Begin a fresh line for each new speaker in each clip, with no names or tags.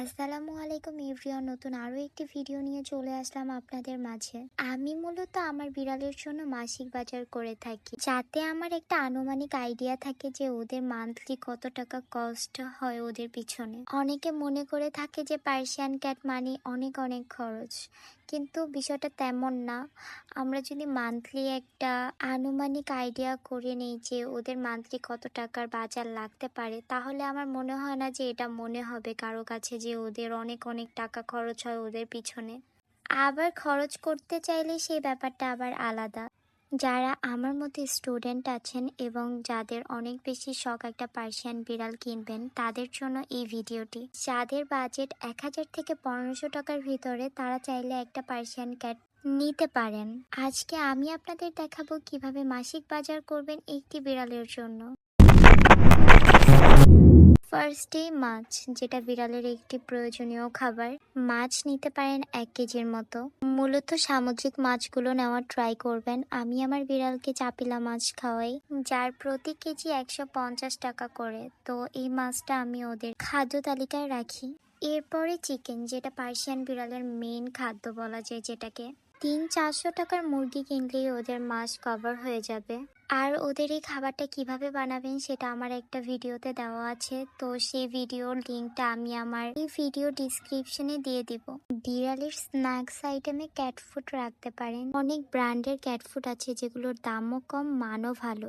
আসসালামু আলাইকুম এভরিওয়ান নতুন আরও একটি ভিডিও নিয়ে চলে আসলাম আপনাদের মাঝে। আমি মূলত আমার বিড়ালের জন্য মাসিক বাজার করে থাকি, যাতে আমার একটা আনুমানিক আইডিয়া থাকে যে ওদের মান্থলি কত টাকা কস্ট হয় ওদের পিছনে। অনেকে মনে করে থাকে যে পার্সিয়ান ক্যাট মানি অনেক অনেক খরচ, কিন্তু বিষয়টা তেমন না। আমরা যদি মান্থলি একটা আনুমানিক আইডিয়া করে নিই যে ওদের মান্থলি কত টাকার বাজার লাগতে পারে, তাহলে আমার মনে হয় না যে এটা মনে হবে কারও কাছে যে ওদের অনেক অনেক টাকা খরচ হয় ওদের পিছনে। আবার খরচ করতে চাইলে সেই ব্যাপারটা আবার আলাদা। যারা আমার মতো স্টুডেন্ট আছেন এবং যাদের অনেক বেশি শখ একটা পার্সিয়ান বিড়াল কিনবেন, তাদের জন্য এই ভিডিওটি। যাদের বাজেট এক হাজার থেকে পনেরোশো টাকার ভিতরে, তারা চাইলে একটা পার্সিয়ান ক্যাট নিতে পারেন। আজকে আমি আপনাদের দেখাবো কীভাবে মাসিক বাজার করবেন একটি বিড়ালের জন্য। ফার্স্টে মাছ, যেটা বিড়ালের একটি প্রয়োজনীয় খাবার। মাছ নিতে পারেন এক কেজির মতো। মূলত সামুদ্রিক মাছগুলো নেওয়ার ট্রাই করবেন। আমি আমার বিড়ালকে চাপিলা মাছ খাওয়াই, যার প্রতি কেজি একশো পঞ্চাশ টাকা করে। তো এই মাছটা আমি ওদের খাদ্য তালিকায় রাখি। এরপরে চিকেন, যেটা পার্সিয়ান বিড়ালের মেন খাদ্য বলা যায় যেটাকে। তিন চারশো টাকার মুরগি কিনলেই ওদের মাছ কভার হয়ে যাবে। আর ওদের এই খাবারটা কীভাবে বানাবেন সেটা আমার একটা ভিডিওতে দেওয়া আছে। তো সেই ভিডিওর লিঙ্কটা আমি আমার এই ভিডিও ডিসক্রিপশনে দিয়ে দিব। বিড়ালের স্ন্যাক্স আইটেমে ক্যাট ফুড রাখতে পারেন। অনেক ব্র্যান্ডের ক্যাট ফুড আছে যেগুলোর দামও কম, মানও ভালো।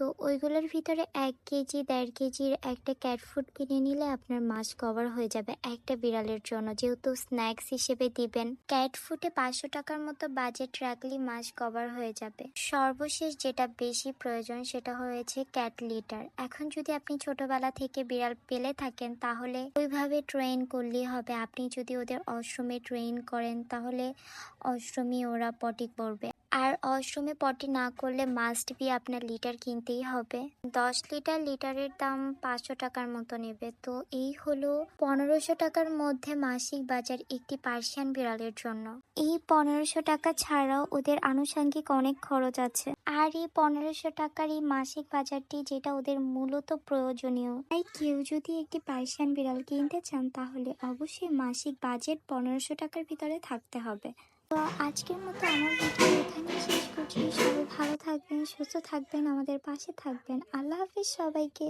তো ওইগুলোর ভিতরে এক কেজি, দেড় কেজির একটা ক্যাট ফুড কিনে নিলে আপনার মাছ কভার হয়ে যাবে একটা বিড়ালের জন্য। যেহেতু স্ন্যাক্স হিসেবে দিবেন ক্যাট ফুডে পাঁচশো টাকার মতো বাজেট রাখলে মাছ কভার হয়ে যাবে। সর্বশেষ যেটা বেশি প্রয়োজন সেটা হয়েছে ক্যাট লিটার এখন যদি আপনি ছোটবেলা থেকে বিড়াল পেলে থাকেন, তাহলে ওইভাবে ট্রেন করলেই হবে। আপনি যদি ওদের অশ্রমে ট্রেন করেন, তাহলে অশ্রমী ওরা পটি করবে অশ্রমে পটি না করলে মাস্ট বি আপনার লিটার কিনতেই হবে। দশ লিটার লিটারের দাম পাঁচশো টাকার মতো নেবে। তো এই হলো পনেরোশো টাকার মধ্যে মাসিক বাজার একটি পার্সিয়ান বিড়ালের জন্য। এই পনেরোশো টাকা ছাড়াও ওদের আনুষঙ্গিক অনেক খরচ আছে। আর এই পনেরোশো টাকার এই মাসিক বাজারটি যেটা ওদের মূলত প্রয়োজনীয়। তাই কেউ যদি একটি পার্সিয়ান বিড়াল কিনতে চান, তাহলে অবশ্যই মাসিক বাজেট পনেরোশো টাকার ভিতরে থাকতে হবে। তো আজকের মতো আমার ভিডিও এখানে শেষ করছি। সবাই ভালো থাকবেন, সুস্থ থাকবেন, আমাদের পাশে থাকবেন। আল্লাহ হাফিজ সবাইকে।